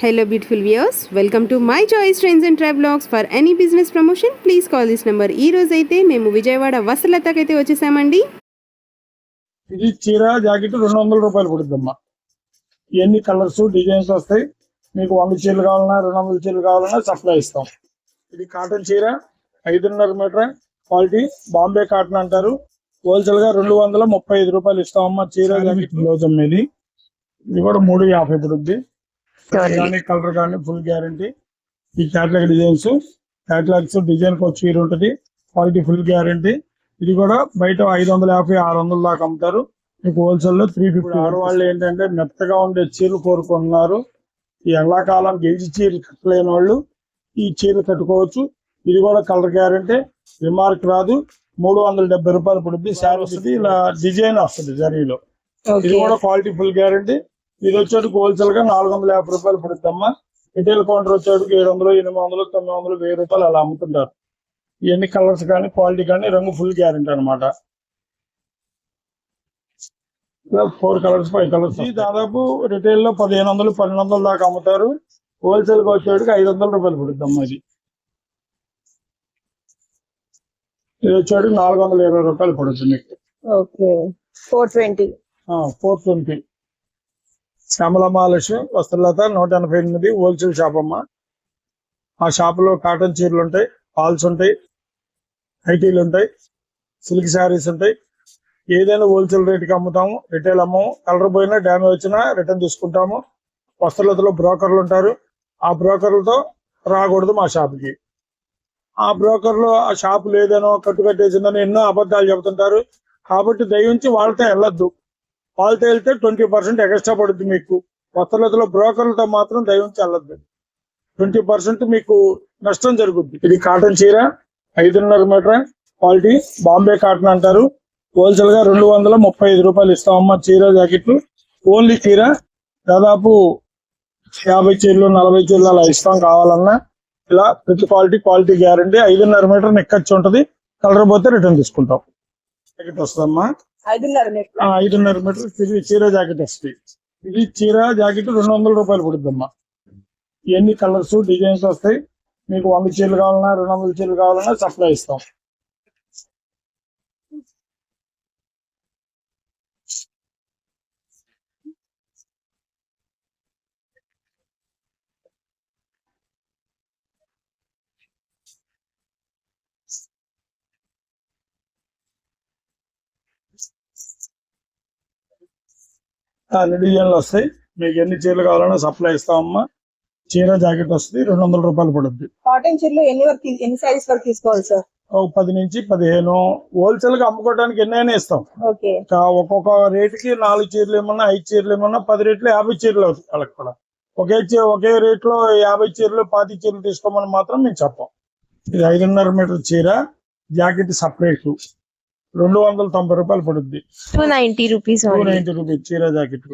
Hello beautiful viewers welcome to my choice trains and travelogues for any business promotion please call this number ఈ రోజు అయితే మేము విజయవాడ వసలతకైతే వచ్చేసామండి. ఇది చీర జాకెట్ రెండు వందల రూపాయలు పడుతుందమ్మా. ఎన్ని కలర్స్ డిజైన్స్ వస్తాయి. మీకు వంద చీరలు కావాలన్నా రెండు వందల చీరలు కావాలన్నా సప్లై ఇస్తాం. ఇది కాటన్ చీర ఐదున్నర మీటర్ క్వాలిటీ. బాంబే కాటన్ అంటారు. హోల్సేల్గా రెండు వందల ముప్పై ఐదు రూపాయలు ఇస్తామమ్మా చీర జాకెట్ బ్లౌజ్ అమ్మేది. ఇది కూడా మూడు యాభై పడుద్ది. కలర్ కానీ ఫుల్ గ్యారంటీ ఈ క్యాటలాగ్ డిజైన్స్ క్యాటలాగ్స్ డిజైన్ ఒక చీర ఉంటుంది. క్వాలిటీ ఫుల్ గ్యారంటీ ఇది కూడా బయట ఐదు వందల యాభై ఆరు వందల దాకా అమ్ముతారు. మీకు హోల్సేల్లో త్రీ ఫిఫ్టీ ఆడవాళ్ళు ఏంటంటే మెత్తగా ఉండే చీరలు కోరుకుంటున్నారు. ఈ ఎండాకాలం గెలిచి చీరలు కట్టలేని వాళ్ళు ఈ చీరలు కట్టుకోవచ్చు. ఇది కూడా కలర్ గ్యారంటీ రిమార్క్ రాదు. మూడు వందల డెబ్బై రూపాయలు పడుద్ది. శారీ వస్తుంది. ఇలా డిజైన్ వస్తుంది జరీలో. ఇది కూడా క్వాలిటీ ఫుల్ గ్యారంటీ ఇది వచ్చేటికి హోల్సేల్గా నాలుగు వందల యాభై రూపాయలు పడుద్దమ్మా రిటైల్ కౌంటర్ వచ్చేటికి ఏడు వందలు ఎనిమిది వందలు తొమ్మిది వందలు వెయ్యి రూపాయలు అలా అమ్ముతుంటారు. ఇవన్నీ కలర్స్ కానీ క్వాలిటీ కానీ రంగు ఫుల్ గ్యారంటీ అనమాట ఫోర్ కలర్స్ ఫైవ్ కలర్స్ దాదాపు రిటైల్లో పదిహేను వందలు పన్నెండు వందలు దాకా అమ్ముతారు. హోల్సేల్గా వచ్చేటికి ఐదు వందల రూపాయలు పడుద్దమ్మా ఇది. ఇది వచ్చేటికి నాలుగు వందల ఇరవై రూపాయలు పడుతుంది. Okay. Four twenty four twenty Shyamala Mahalakshmi Vastralatha నూట ఎనభై ఎనిమిది హోల్సేల్ షాప్ అమ్మ ఆ షాప్లో కాటన్ చీరలు ఉంటాయి పాల్స్ ఉంటాయి ఐటీలు ఉంటాయి సిల్క్ శారీస్ ఉంటాయి. ఏదైనా హోల్సేల్ రేట్కి అమ్ముతాము రిటైల్ అమ్మము. కలర్ పోయినా డ్యామేజ్ వచ్చినా రిటర్న్ తీసుకుంటాము. వస్త్రలతలో బ్రోకర్లు ఉంటారు. ఆ బ్రోకర్లతో రాకూడదు మా షాప్కి. ఆ బ్రోకర్లు ఆ షాప్ లేదనో కట్టు కట్టేసిందని ఎన్నో అబద్ధాలు చెబుతుంటారు. కాబట్టి దయించి వాళ్ళతో వెళ్ళొద్దు. వాళ్ళతో వెళ్తే ట్వంటీ పర్సెంట్ ఎక్స్ట్రా పడుద్ది మీకు. వస్త్రలతలో బ్రోకర్లతో మాత్రం దైవం చల్లద్దు. ట్వంటీ పర్సెంట్ మీకు నష్టం జరుగుద్ది. ఇది కాటన్ చీర ఐదున్నర మీటర్ క్వాలిటీ బాంబే కాటన్ అంటారు. హోల్సేల్గా రెండు వందల ముప్పై ఐదు రూపాయలు ఇస్తామమ్మా చీర జాకెట్లు. ఓన్లీ చీర దాదాపు యాభై చీరలు నలభై చీరలు అలా ఇస్తాం కావాలన్నా. ఇలా ప్రతి క్వాలిటీ క్వాలిటీ గ్యారంటీ. ఐదున్నర మీటర్ నెక్కచ్చు ఉంటుంది. కలర్ పోతే రిటర్న్ తీసుకుంటాం. జాకెట్ వస్తుందమ్మా. ఐదున్నర మీటర్ ఇది చీర జాకెట్ వస్తుంది. ఇది చీర జాకెట్ రెండు వందల రూపాయలు పడుతుందమ్మా. ఇవన్నీ కలర్స్ డిజైన్స్ వస్తాయి? మీకు వంద చీరలు కావాలన్నా రెండు వందల చీరలు కావాలన్నా సప్లై ఇస్తాం. అన్ని డిజైన్లు వస్తాయి. మీకు ఎన్ని చీరలు కావాలన్నా సప్లై ఇస్తామమ్మా. చీర జాకెట్ వస్తుంది రెండు వందల రూపాయలు పడుద్ది. కాటన్ చీరలు ఎన్ని వరకు ఎన్ని సైజెస్ వరకు తీసుకోవాలి సార్ ఒక పది నుంచి పదిహేను. హోల్సేల్గా అమ్ముకోవడానికి ఎన్నైనా ఇస్తాం. ఒక్కొక్క రేటుకి నాలుగు చీరలు ఏమన్నా ఐదు చీరలు ఏమన్నా పది రేట్లు యాభై చీరలు అవుతాయి వాళ్ళకి కూడా. ఒకే ఒకే రేట్లో యాభై చీరలు పాతి చీరలు తీసుకోమని మాత్రం మేము చెప్పం. ఇది ఐదున్నర మీటర్ చీర జాకెట్ సపరేట్. రెండు వందల తొంభై రూపాయలు పడుద్ది. Two ninety rupees two ninety rupees చీర జాకెట్.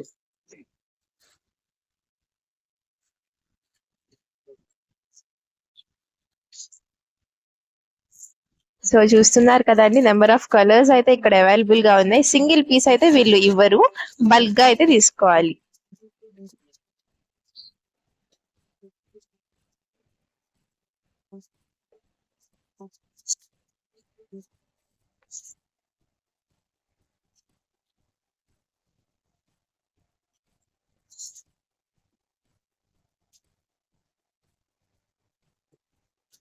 సో చూస్తున్నారు కదండి నెంబర్ ఆఫ్ కలర్స్ అయితే ఇక్కడ అవైలబుల్గా ఉన్నాయి. సింగిల్ పీస్ అయితే వీళ్ళు ఇవ్వరు. బల్క్గా అయితే తీసుకోవాలి.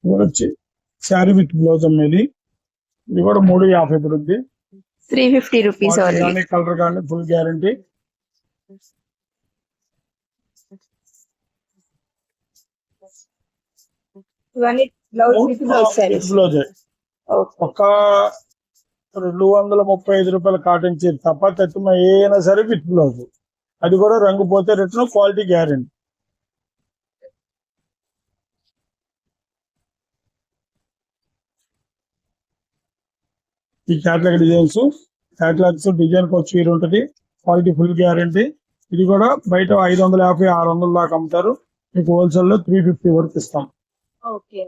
వచ్చి శారీ విత్ బ్లౌజ్ అమ్మేది ఇది కూడా మూడు యాభై పడుద్ది. త్రీ ఫిఫ్టీ రూపీస్ కానీ కలర్ కానీ ఫుల్ గ్యారంటీ. బ్లౌజ్ ఒక రెండు వందల ముప్పై ఐదు రూపాయల కాటన్ చీర తప్ప తక్కువ ఏదైనా సరే విత్ బ్లౌజ్. అది కూడా రంగు పోతే రిటర్న్ క్వాలిటీ గ్యారెంటీ. ఈ క్యాట్లాగ్ డిజైన్స్ క్యాట్లాగ్స్ డిజైన్ ఒక చీర ఉంటుంది. క్వాలిటీ ఫుల్ గ్యారంటీ ఇది కూడా బయట ఐదు వందల యాభై ఆరు వందల దాకా అమ్ముతారు. మీకు హోల్సేల్లో త్రీ ఫిఫ్టీ వరకు ఇస్తాం. ఓకే.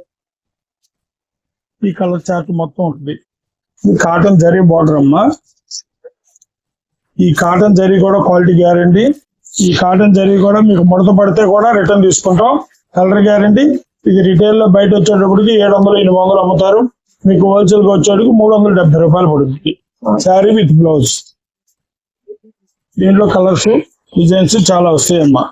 ఈ కలర్ చార్ట్ మొత్తం ఉంటుంది. ఈ కాటన్ జరీ బార్డర్ అమ్మా. ఈ కాటన్ జరీ కూడా క్వాలిటీ గ్యారంటీ ఈ కాటన్ జరీ కూడా మీకు ముడత పడితే కూడా రిటర్న్ తీసుకుంటాం. కలర్ గ్యారంటీ ఇది రిటైల్లో బయట వచ్చేటప్పటికి ఏడు వందలు ఎనిమిది వందలు అమ్ముతారు. మీకు హోల్సేల్కి వచ్చేటికి మూడు వందల డెబ్బై రూపాయలు పడుతుంది. శారీ విత్ బ్లౌజ్ దీంట్లో కలర్స్ డిజైన్స్ చాలా వస్తాయమ్మా.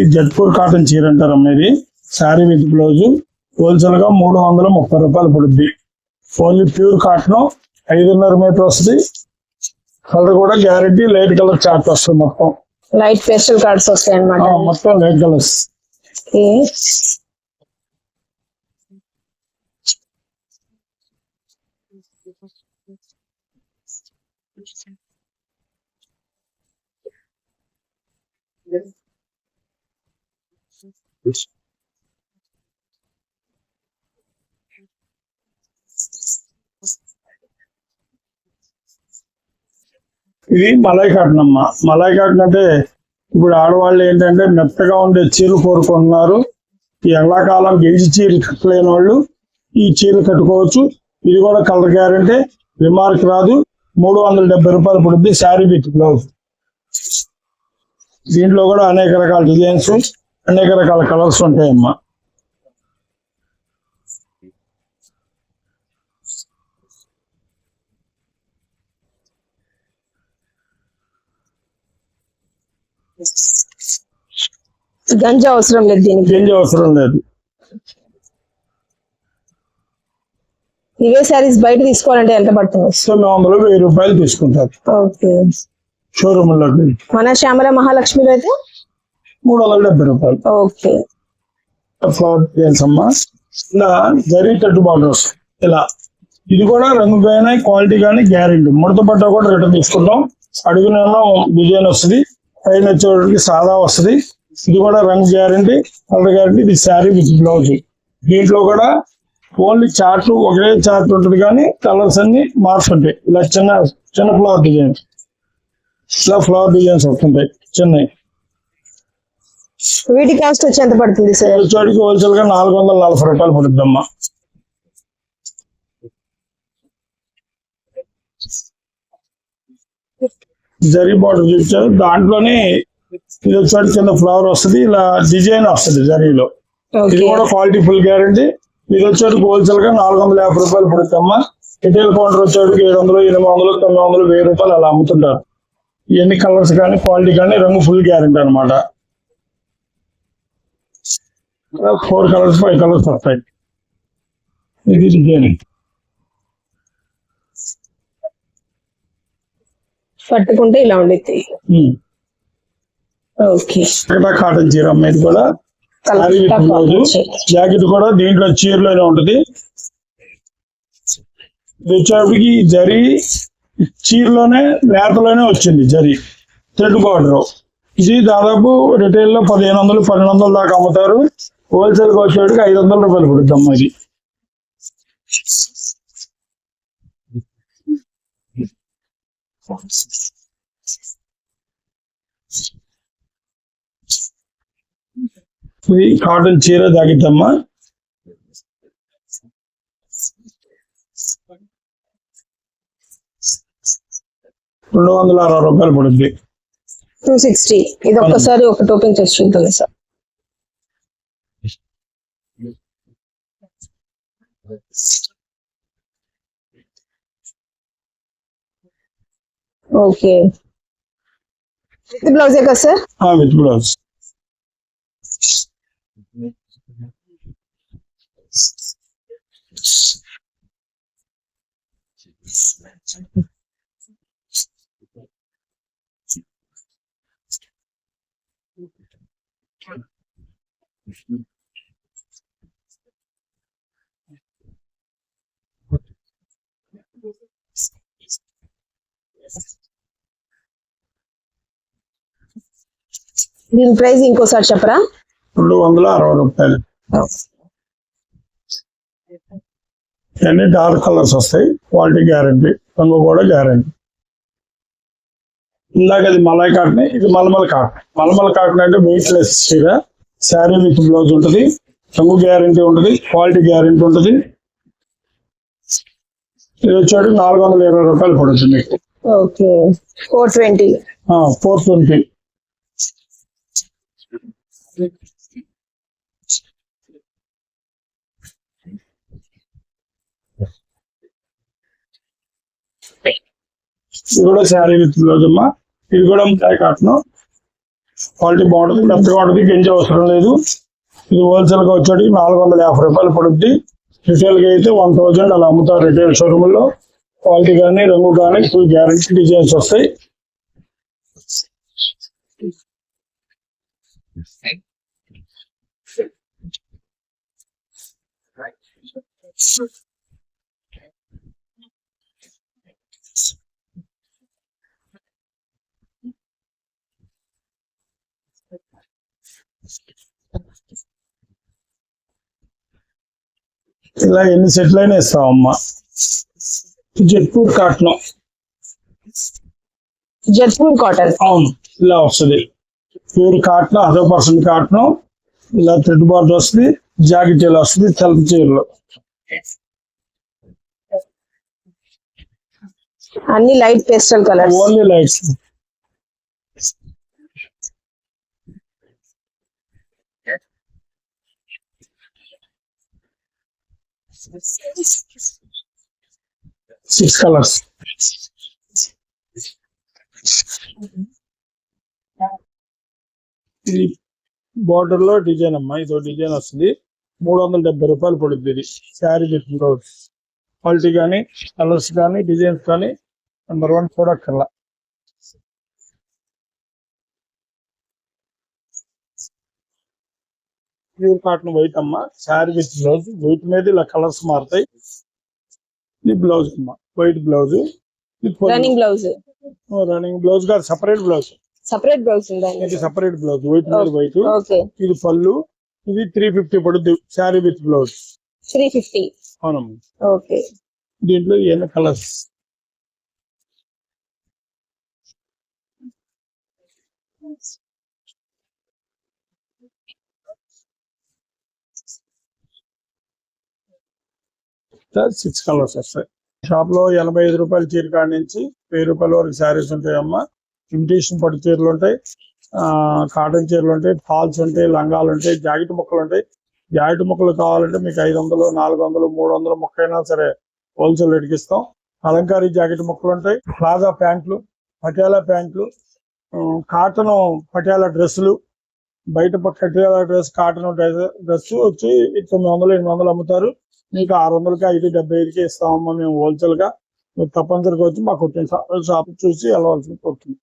ఇది జడ్పూర్ కాటన్ చీర అంటారు అమ్మేది. Sari with blouse. హోల్సేల్గా మూడు వందల ముప్పై రూపాయలు పడుద్ది. ఓన్లీ ప్యూర్ కాటన్ ఐదున్నర మీటర్ వస్తుంది. కలర్ కూడా గ్యారంటీ లైట్ కలర్ చార్ట్ వస్తుంది మొత్తం. లైట్ పేస్టల్ కార్డ్స్ వస్తాయి అనమాట మొత్తం లైట్ కలర్స్. ఇది మలై కాటన్ అమ్మ. మలై కాటన్ అంటే ఇప్పుడు ఆడవాళ్ళు ఏంటంటే మెత్తగా ఉండే చీరలు కోరుకుంటున్నారు. ఈ ఎండాకాలం గెలిచి చీరలు కట్టలేని వాళ్ళు ఈ చీరలు కట్టుకోవచ్చు. ఇది కూడా కలర్ గ్యారంటీ. రిమార్క్ రాదు. మూడు వందల డెబ్బై రూపాయలు పడుద్ది శారీ బిట్ బ్లౌజ్. దీంట్లో కూడా అనేక రకాల డిజైన్స్. అనేక రకాల కలర్స్ ఉంటాయమ్మా. గంజి అవసరం లేదు దీనికి. గెంజి అవసరం లేదు. ఇవే శారీస్ బయట తీసుకోవాలంటే ఎంత పడుతుంది? తొమ్మిది వందలు వెయ్యి రూపాయలు తీసుకుంటారు. ఓకే. షోరూమ్లోకి మన శ్యామల మహాలక్ష్మిలో అయితే మూడు వందల డెబ్బై రూపాయలు. ఓకే. ఫ్లవర్ డిజైన్స్ అమ్మా ఇలా జరీ తట్టు బార్డర్స్ ఇలా ఇది కూడా రంగు పైన క్వాలిటీ కానీ గ్యారెంటీ. ముడత పట్ట కూడా రిటర్న్ తీసుకుంటాం. అడుగునేమో డిజైన్ వస్తుంది. పైన వచ్చేటికి సాదా వస్తుంది. ఇది కూడా రంగు గ్యారెంటీ కలర్ గ్యారెంటీ. ఇది శారీ విత్ బ్లౌజ్. దీంట్లో కూడా ఓన్లీ చార్ట్ ఒకే చార్ట్ ఉంటుంది కానీ కలర్స్ అన్ని మారుతుంటాయి ఇలా చిన్న చిన్న ఫ్లవర్ డిజైన్ ఇలా ఫ్లవర్ డిజైన్స్ వస్తుంటాయి. చిన్నవి. వీటి కాస్ట్ వచ్చి ఎంత పడుతుంది సార్? చోటికి హోల్సేల్గా నాలుగు వందల నలభై రూపాయలు పడుద్దమ్మా జరీ బార్డర్ చూపించారు. దాంట్లోనే ఇది వచ్చేటి కింద ఫ్లవర్ వస్తుంది ఇలా డిజైన్ వస్తుంది జరీలో. ఇది కూడా క్వాలిటీ ఫుల్ గ్యారంటీ. ఇది వచ్చేటికి హోల్సేల్గా నాలుగు వందల యాభై రూపాయలు పడుద్దమ్మా రిటైల్ కౌంటర్ వచ్చేటికి ఏడు వందలు ఎనిమిది వందలు తొమ్మిది వందలు వెయ్యి రూపాయలు అలా అమ్ముతుంటారు. ఎన్ని కలర్స్ కానీ క్వాలిటీ కానీ రంగు ఫుల్ గ్యారంటీ అన్నమాట. ఫోర్ కలర్స్ ఫైవ్ కలర్స్ వస్తాయి. ఇది డిజైన్ పట్టుకుంటే ఇలా ఉండిద్ది. ఓకే. కాటన్ చీర అమ్మ ఇది కూడా జాకెట్ కూడా దీంట్లో చీరలోనే ఉంటది. ఇది వచ్చేటప్పటికి జరీ చీరలోనే నేతలోనే వచ్చింది జరీ. థ్రెడ్ బార్డర్ ఇది దాదాపు రిటైల్లో పదిహేను వందలు పన్నెండు వందలు దాకా అమ్ముతారు. హోల్సేల్కి వచ్చేటికి ఐదు వందల రూపాయలు పడుతుంది అమ్మ ఇది కాటన్ చీర తాగిద్దమ్మా రెండు వందల అరవై రూపాయలు పడుద్ది. టూ సిక్స్టీ ఇది ఒక్కసారి ఒక టోపింగ్ చేసి చూద్దాం సార్ ఓకే విత్ బ్లౌజే కదా సార్ విత్ బ్లౌజ్ దీని ప్రైస్ ఇంకోసారి చెప్పరా? రెండు వందల అరవై రూపాయలు. ఇవన్నీ డార్క్ కలర్స్ వస్తాయి. క్వాలిటీ గ్యారంటీ రంగు కూడా గ్యారంటీ ఇందాక అది మలై కాటన్ ఇది మలమల కాటన్ మలమల కాటన్ అంటే వెయిట్ లెస్ చీర. శారీ విత్ బ్లౌజ్ ఉంటుంది. రంగు గ్యారంటీ ఉంటుంది. క్వాలిటీ గ్యారంటీ ఉంటుంది. ఇది వచ్చాడు నాలుగు వందల ఇరవై రూపాయలు పడుతుంది. మీకు okay. Four twenty. Four twenty. ఇది కూడా శారీ విత్ అమ్మా ఇది కూడా ముక్కాయ కాటన్. క్వాలిటీ బాగుంటుంది. పెద్ద ఉంటుంది గంజి అవసరం లేదు. ఇది హోల్సేల్గా వచ్చేటి నాలుగు వందల యాభై రూపాయలు పడుద్ది. రిటైల్గా అయితే వన్ థౌజండ్ అలా అమ్ముతారు రిటైల్ షోరూమ్లో క్వాలిటీ కానీ రంగు కానీ ఫుల్ గ్యారంటీ డిజైన్స్ వస్తాయి. ఇలా ఎన్ని సెట్లు అయినా ఇస్తాం అమ్మా జెట్పూర్ కాటన్. జైపూర్ కాటన్. అవును ఇలా వస్తుంది. ప్యూర్ కాటన్ అదో పర్సెంట్ కాటన్ ఇలా థ్రెడ్ బార్డర్ వస్తుంది జాకెట్ ఇలా వస్తుంది తెల్ల చీరలు. అన్ని light pastel colours. Only lights. Six colours ఇది బార్డర్లో డిజైన్ అమ్మా ఇదో డిజైన్ వస్తుంది. మూడు వందల డెబ్బై రూపాయలు పడుతుంది ఇది. శారీ బ్లౌజ్ క్వాలిటీ కానీ కలర్స్ కానీ డిజైన్స్ కానీ నెంబర్ వన్ చూడక్కర్లా ప్యూర్ కాటన్ వైట్ అమ్మ. Sari with blouse. వైట్ మీద ఇలా కలర్స్ మారుతాయి. ఇది బ్లౌజ్ అమ్మా. White blouse running blouse. Running blouse కాదు సపరేట్ బ్లౌజ్. సపరేట్ బ్లౌజ్ ఇది సపరేట్ బ్లౌజ్ వైట్ మీద వైట్. ఇది పళ్ళు ఇది త్రీ ఫిఫ్టీ పడుద్ది sari with blouse. Three fifty అవునమ్మా. ఓకే. దీంట్లో ఎన్ని కలర్స్? సిక్స్ కలర్స్ వస్తాయి. షాప్లో ఎనభై ఐదు రూపాయల చీర కాడి నుంచి వెయ్యి రూపాయల వరకు శారీస్ ఉంటాయమ్మా ఇమిటేషన్ పట్టు చీరలు ఉంటాయి. ఆ కాటన్ చీరలు ఉంటాయి ఫాల్స్ ఉంటాయి లంగాలు ఉంటాయి జాకెట్ ముక్కలు ఉంటాయి. జాకెట్ ముక్కలు కావాలంటే మీకు ఐదు వందలు నాలుగు వందలు మూడు వందలు ముక్క అయినా సరే హోల్సేల్ రేట్కి ఇస్తాం. అలంకారీ జాకెట్ ముక్కలు ఉంటాయి. ప్లాజా ప్యాంట్లు పటియాలా ప్యాంట్లు కాటన్ పటియాలా డ్రెస్సులు. బయట పటియాలా డ్రెస్ కాటన్ డ్రెస్ వచ్చి తొమ్మిది వందలు ఎనిమిది వందలు అమ్ముతారు. మీకు ఆరు వందలకి ఐదు డెబ్బై ఐదుకి ఇస్తామమ్మా మేము హోల్సేల్గా. మీరు తప్పనిసరిగా వచ్చి మాకు షాప్ చూసి వెళ్ళవలసి వస్తుంది